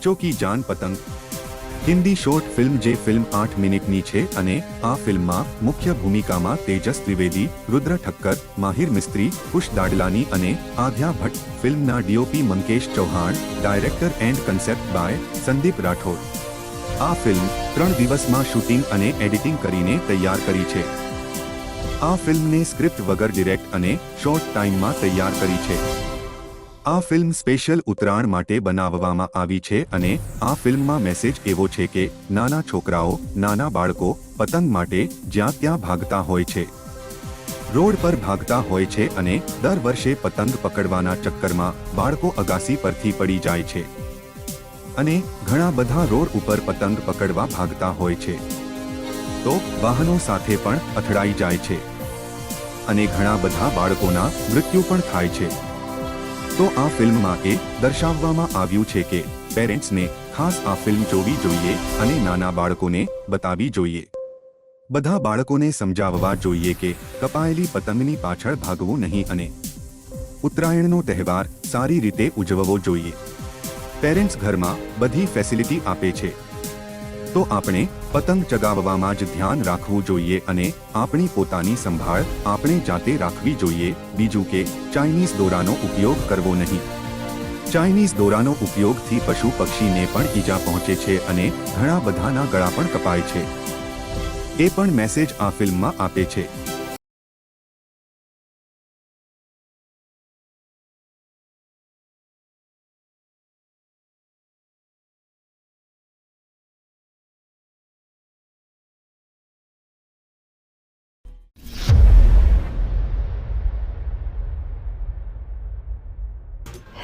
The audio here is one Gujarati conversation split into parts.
બચ્ચો કી જાન પતંગ હિન્દી શોર્ટ ફિલ્મ જે ફિલ્મ આઠ મિનિટની છે અને આ ફિલ્મમાં મુખ્ય ભૂમિકામાં તેજસ ત્રિવેદી રુદ્ર ઠક્કર માહિર મિસ્ત્રી કુશ દાડલાની અને આધ્યા ભટ્ટ ફિલ્મના DOP Mankesh Chauhan director and concept by Sandeep Rathod આ ફિલ્મ ત્રણ દિવસમાં શૂટિંગ અને એડિટિંગ કરીને તૈયાર કરી છે આ ફિલ્મને સ્ક્રિપ્ટ વગર ડિરેક્ટ અને શોર્ટ ટાઈમમાં તૈયાર કરી છે આ ફિલ્મ સ્પેશિયલ ઉત્તરાયણ માટે બનાવવામાં આવી છે અને આ ફિલ્મમાં મેસેજ એવો છે કે નાના છોકરાઓ, નાના બાળકો, પતંગ માટે જ્યાં ત્યાં ભાગતા હોય છે. રોડ પર ભાગતા હોય છે અને દર વર્ષે પતંગ પકડવાના ચક્કરમાં બાળકો અગાસી પરથી પડી જાય છે. અને ઘણા બધા રોડ ઉપર પતંગ પકડવા ભાગતા હોય છે. તો વાહનો સાથે પણ અથડાઈ જાય છે. અને ઘણા બધા બાળકોના મૃત્યુ પણ થાય છે. તો આ ફિલ્મમાં એ દર્શાવવામાં આવ્યું છે કે પેરેન્ટ્સને ખાસ આ ફિલ્મ જોવી જોઈએ અને નાના બાળકોને બતાવી જોઈએ. બધા બાળકોને સમજાવવા જોઈએ કે કપાયેલી પતંગની પાછળ ભાગવું નહીં અને ઉત્તરાયણનો તહેવાર સારી રીતે ઉજવવો જોઈએ. પેરેન્ટ્સ ઘરમાં બધી ફેસિલિટી આપે છે. તો આપણે પતંગ ચગાવવામાં જ ધ્યાન રાખવું જોઈએ અને આપણી પોતાની સંભાળ આપણે જાતે રાખવી જોઈએ. બીજું કે, ચાઇનીઝ દોરાનો ઉપયોગ કરવો નહીં. ચાઇનીઝ દોરાનો ઉપયોગથી પશુ પક્ષીને પણ ઈજા પહોંચે છે અને ઘણા બધાના ગળા પણ કપાય છે. એ પણ મેસેજ આ ફિલ્મમાં આપે છે.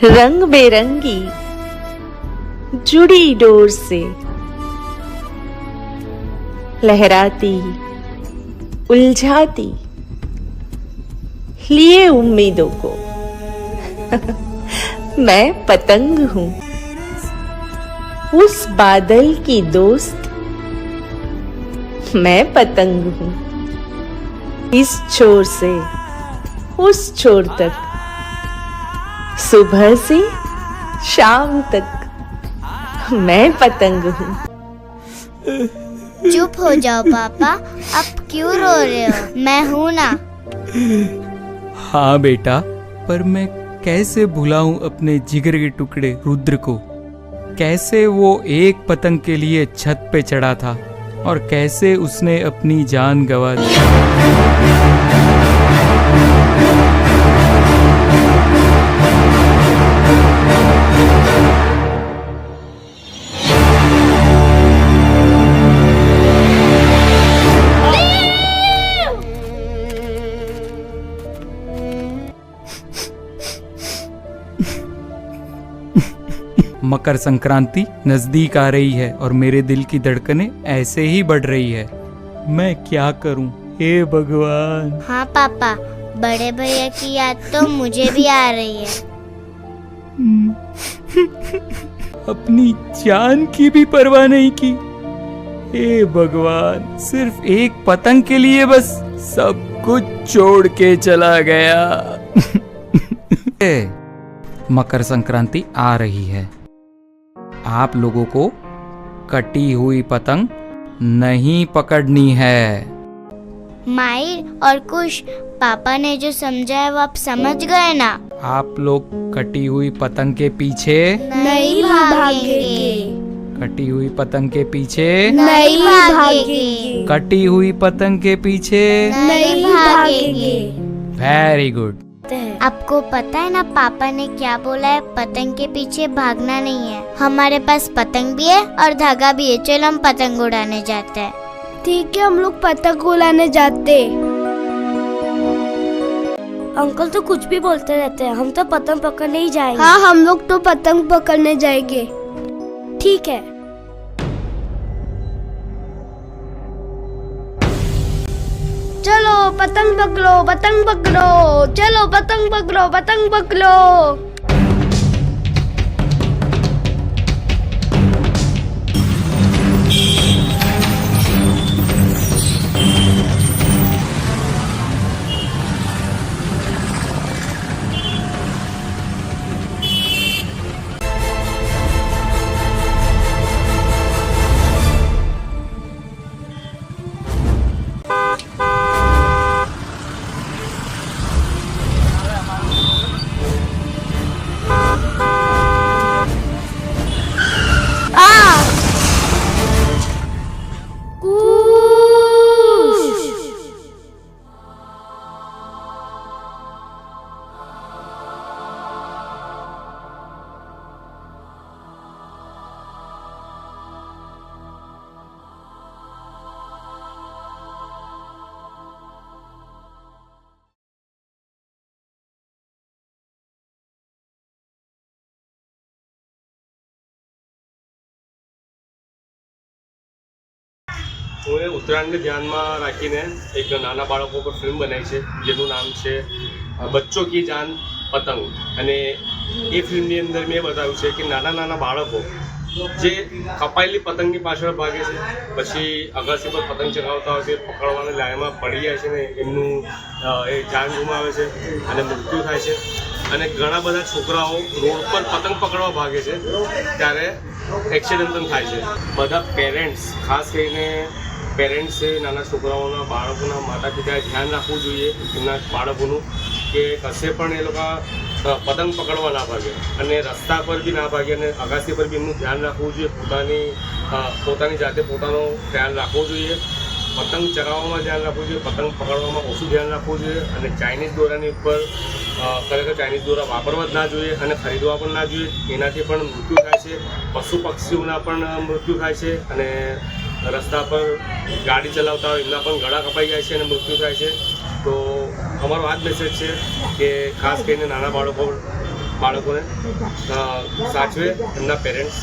रंग बेरंगी जुड़ी डोर से लहराती, उलझाती, लिए उम्मीदों को। मैं पतंग हूँ। उस बादल की दोस्त मैं पतंग हूँ। इस छोर से, उस छोर तक सुबह से शाम तक मैं पतंग हूँ। चुप हो जाओ पापा। अब क्यों रो रहे हो? मैं हूँ ना। हाँ बेटा पर मैं कैसे भुलाऊं अपने जिगर के टुकड़े रुद्र को? कैसे वो एक पतंग के लिए छत पे चढ़ा था? और कैसे उसने अपनी जान गंवा दी? मकर संक्रांति नज़दीक आ रही है और मेरे दिल की धड़कने ऐसे ही बढ़ रही है। मैं क्या करूँ? हे भगवान। हाँ पापा बड़े भैया की याद तो मुझे भी आ रही है। अपनी जान की भी परवाह नहीं की। हे भगवान सिर्फ़ एक पतंग के लिए बस सब कुछ छोड़ के चला गया। मकर संक्रांति आ रही है। आप लोगों को कटी हुई पतंग नहीं पकड़नी है। माहिर और कुश पापा ने जो समझाया वो आप समझ गए ना? आप लोग कटी हुई पतंग के पीछे नहीं भागेंगे। कटी हुई पतंग के पीछे नहीं भागेंगे। कटी हुई पतंग के पीछे नहीं भागेंगे। वेरी गुड आपको पता है ना पापा ने क्या बोला है? पतंग के पीछे भागना नहीं है। हमारे पास पतंग भी है और धागा भी है। चलो हम पतंग उड़ाने जाते हैं। ठीक है हम लोग पतंग उड़ाने जाते अंकल तो कुछ भी बोलते रहते हैं। हम तो पतंग पकड़ने ही जाएँगे। हाँ हम लोग तो पतंग पकड़ने जाएँगे। ठीक है। ચલો પતંગ પકડો પતંગ પકડો ચલો પતંગ પકડો પતંગ પકડો હું ઉત્તરાયણને ધ્યાનમાં રાખીને એક નાના બાળકો પર ફિલ્મ બનાવી છે, જેનું નામ છે બચ્ચો કી જાન પતંગ. અને એ ફિલ્મની અંદર મેં બતાવ્યું છે કે નાના નાના બાળકો જે કપાયેલી પતંગની પાછળ ભાગે છે, પછી અગાસી પર પતંગ ચગાવતા હોય છે પકડવાના લાયમાં પડી જાય છે ને, એમનું એ જાન ગુમાવે છે અને મૃત્યુ થાય છે. અને ઘણા બધા છોકરાઓ રોડ પર પતંગ પકડવા ભાગે છે, ત્યારે એક્સિડન્ટ પણ થાય છે. બધા પેરેન્ટ્સ, ખાસ કરીને પેરેન્ટ્સે નાના છોકરાઓના, બાળકોના માતા પિતાએ ધ્યાન રાખવું જોઈએ એમના બાળકોનું કે કશે પણ એ લોકો પતંગ પકડવા ના ભાગે અને રસ્તા પર બી ના ભાગે અને અગાસી પર બી એમનું ધ્યાન રાખવું જોઈએ, પોતાની પોતાની જાતે પોતાનો ધ્યાન રાખવો જોઈએ. પતંગ ચગાવવામાં ધ્યાન રાખવું જોઈએ, પતંગ પકડવામાં ઓછું ધ્યાન રાખવું જોઈએ અને ચાઇનીઝ દોરાની ઉપર ખરેખર ચાઇનીઝ દોરા વાપરવા જ ના જોઈએ અને ખરીદવા પણ ના જોઈએ. એનાથી પણ મૃત્યુ થાય છે, પશુ પક્ષીઓના પણ મૃત્યુ થાય છે અને રસ્તા પર ગાડી ચલાવતા હોય એમના પણ ગળા કપાઈ જાય છે અને મૃત્યુ થાય છે. તો અમારો આ જ મેસેજ છે કે ખાસ કરીને નાના બાળકો બાળકોને સાચવે એમના પેરેન્ટ્સ